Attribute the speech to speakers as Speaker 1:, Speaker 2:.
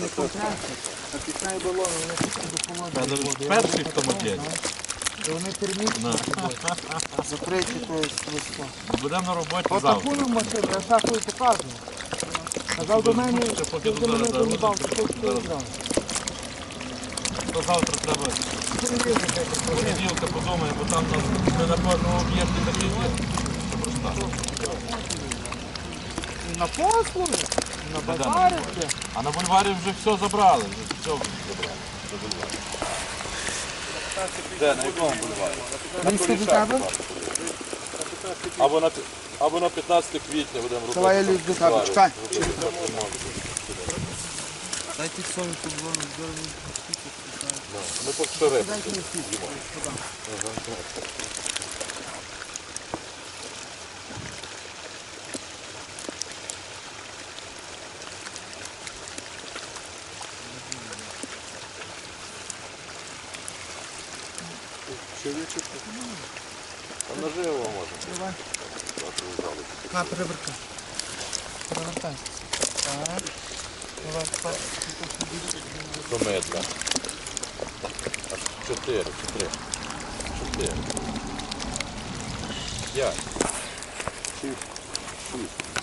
Speaker 1: не компресор, а пісня і балони, вони тільки до холодної води.
Speaker 2: Перший в тому ділі.
Speaker 1: І вони термічні. Закриті тою свисто.
Speaker 2: Будемо на роботі завтра.
Speaker 1: Отаку нам машину, я шахую показую. Казав до мене, ти до мене доїбав, що ти
Speaker 2: зараз. То завтра треба понеділка подумаємо, бо там ми на кожному об'єкті такі є.
Speaker 1: На послуги, на базарити.
Speaker 2: А на бульварі вже все забрали. Вже все забрали. До бульвару. Де, на якому бульварі?
Speaker 1: До тебе?
Speaker 2: Або на, або на 15 квітня будемо робити.
Speaker 1: Давай я лізь до тебе, чекай.
Speaker 3: Дайте сонку двону здорово.
Speaker 2: Ми поки що рибу. Та наживо може.
Speaker 1: Давай. На, перевертай. Перевертай. Так. Давай, так.
Speaker 2: До метра. Аж чотири, чотири. Чотири. П'ять. Шість. Шість.